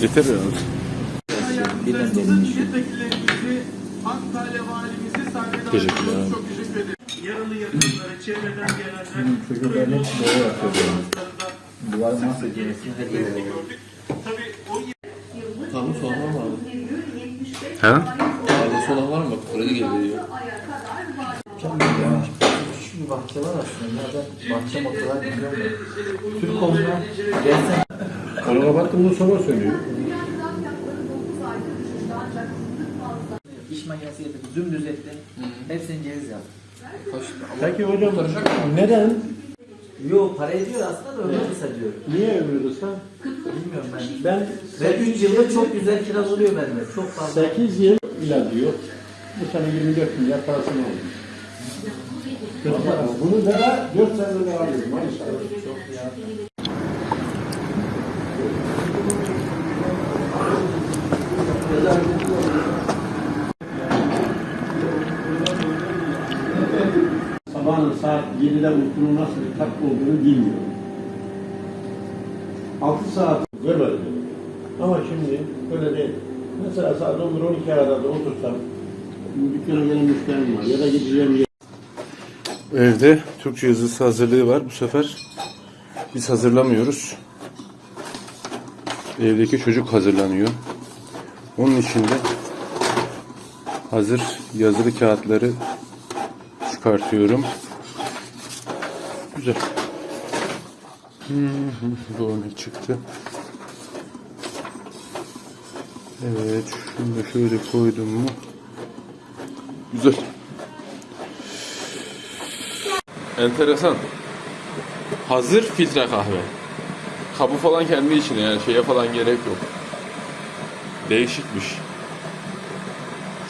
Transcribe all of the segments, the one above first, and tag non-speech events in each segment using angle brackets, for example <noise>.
Yeter herhalde. Teşekkürler davet abi. Çok teşekkür ederim. Yaralı yakınları, çevreden gelenler, Çocukların hepsi doğru yapıyor. Duvar mahsedilmesi her yere gördük. Tabii o Tamam soğan var mı? Ha? Ailesi olan var mı? Bak kredi geliyor. Ya, küçük bir bahçe var aslında. Ben bahçe motorar biliyorum da. Türk olduğuna gelsen Onu kapattığımda sonra söylüyor. iş makinesi getirdi. Dümdüz etti. Hepsini ceviz yaptı. Peki hocam neden? Yo para ediyor aslında da ömrü kısa diyor. Niye ömrü kısa? Bilmiyorum ben. Ben Ve 3 yılda çok güzel kiraz oluyor bende. Çok fazla. 8 yıl ila diyor. Bu sene 24 milyar parasını aldım. Bunu da da 4 senede alıyorum. Maşallah. Çok ya. Saat 7'de uykunun nasıl bir tat olduğunu bilmiyorum. 6 saat görmedim. Ama şimdi öyle değil. Mesela saat 11-12 arada da otursam dükkana gelen müşterim var ya da gideceğim yer Evde Türkçe yazısı hazırlığı var. Bu sefer biz hazırlamıyoruz. Evdeki çocuk hazırlanıyor. Onun için de hazır yazılı kağıtları çıkartıyorum. Güzel. Hı, Bu örnek çıktı. Evet, şunu da şöyle koydum mu? Güzel. Enteresan. Hazır filtre kahve. Kabı falan kendi içine yani şeye falan gerek yok. Değişikmiş.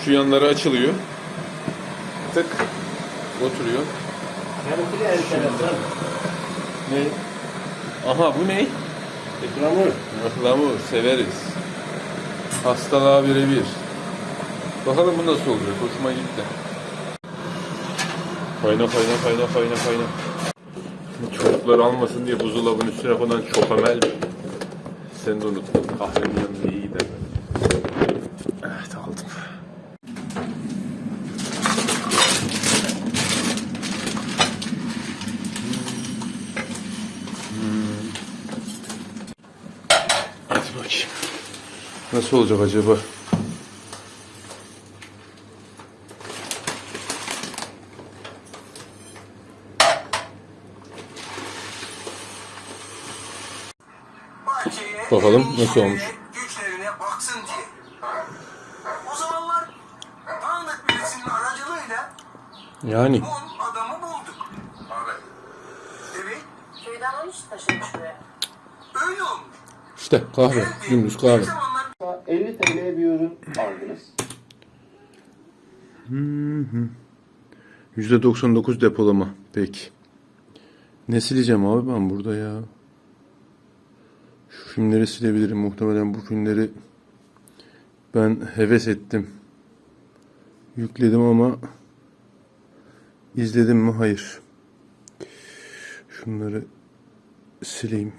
Şu yanları açılıyor. Tık. Oturuyor. Benimki de enteresan. Ne? Aha bu ne? İkramı. Ihlamur severiz. Hastalığa birebir. Bakalım bu nasıl olacak? Hoşuma gitti. Kayna kayna kayna kayna kayna. Çocuklar almasın diye buzdolabının üstüne konan çopamel. Sen de unuttun. Kahvenin yanında iyi gider. Evet aldım. Hadi bakayım. Nasıl olacak acaba? Bakalım nasıl olmuş. Güçlerine baksın diye. O zamanlar tanıdık birisinin aracılığıyla Yani adamı bulduk. Abi. Evet, Köyden almış taşımış buraya. öyle olmuş. işte kahve. Dümdüz kahve. Bir zamanlar 50 TL'ye bir ürün aldınız. %99 depolama. Peki. Ne sileceğim abi ben burada ya? Şu filmleri silebilirim. Muhtemelen bu filmleri ben heves ettim. Yükledim ama izledim mi? Hayır. Şunları sileyim.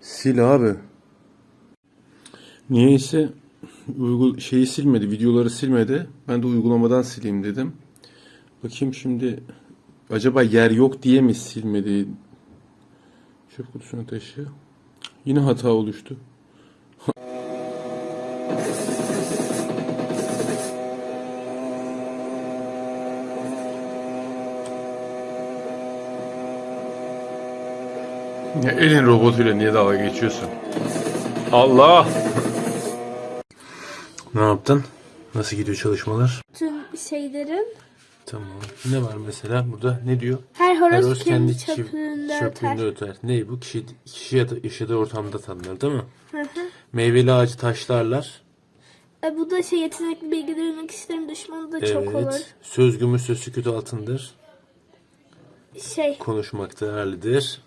Sil abi. Niyeyse uygul şeyi silmedi, videoları silmedi. Ben de uygulamadan sileyim dedim. Bakayım şimdi acaba yer yok diye mi silmedi? Çöp kutusuna taşı. Yine hata oluştu. Ya elin robotuyla niye dalga geçiyorsun? Allah! Ne yaptın? Nasıl gidiyor çalışmalar? tüm şeylerin Tamam. Ne var mesela burada? Ne diyor? her horoz, Her horoz kendi, çift- çapında çöplüğünde öter. öter. Ne bu? Kişi, kişi yaşadığı ortamda tanınır değil mi? Meyveli ağacı taşlarlar. E, bu da şey yetenekli bilgilerin kişilerin düşmanı da çok olur. Evet. Söz gümüş söz sükut altındır. Şey Konuşmak değerlidir.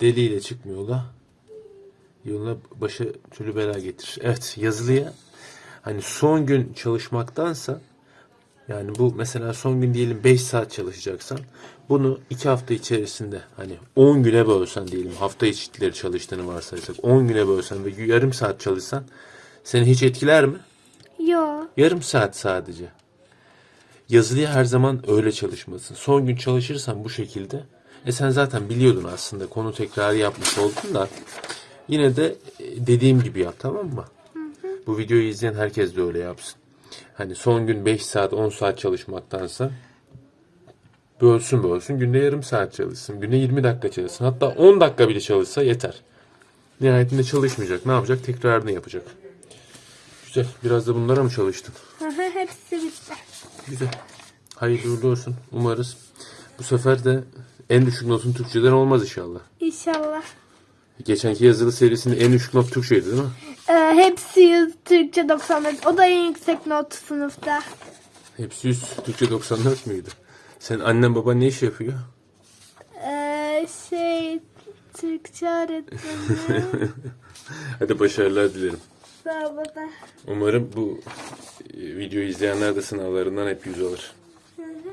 Deliyle çıkmıyor yola. Yoluna başı türlü bela getirir. Evet yazılıya hani son gün çalışmaktansa Yani bu mesela son gün diyelim 5 saat çalışacaksan bunu 2 hafta içerisinde hani 10 güne bölsen diyelim hafta içleri çalıştığını varsayarsak 10 güne bölsen ve yarım saat çalışsan seni hiç etkiler mi? Yo. Yarım saat sadece. Yazılıya her zaman öyle çalışmasın. Son gün çalışırsan bu şekilde e sen zaten biliyordun aslında konu tekrarı yapmış oldun da yine de e, dediğim gibi yap tamam mı? Bu videoyu izleyen herkes de öyle yapsın. Hani son gün 5 saat 10 saat çalışmaktansa bölsün bölsün günde yarım saat çalışsın. Günde 20 dakika çalışsın. Hatta 10 dakika bile çalışsa yeter. Nihayetinde çalışmayacak. Ne yapacak? Tekrarını yapacak. Güzel. Biraz da bunlara mı çalıştın? Hepsi bitti. Güzel. Hayırlı uğurlu olsun. Umarız bu sefer de en düşük notun Türkçeden olmaz inşallah. İnşallah. Geçenki yazılı serisinde en düşük not Türkçeydi değil mi? Ee, hepsi yüz Türkçe 94. O da en yüksek not sınıfta. Hepsi 100. Türkçe 94 müydü? Sen annen baban ne iş yapıyor? Ee, şey Türkçe öğretmeni. <laughs> Hadi başarılar dilerim. Sağ olun. Umarım bu e, videoyu izleyenler de sınavlarından hep yüz alır.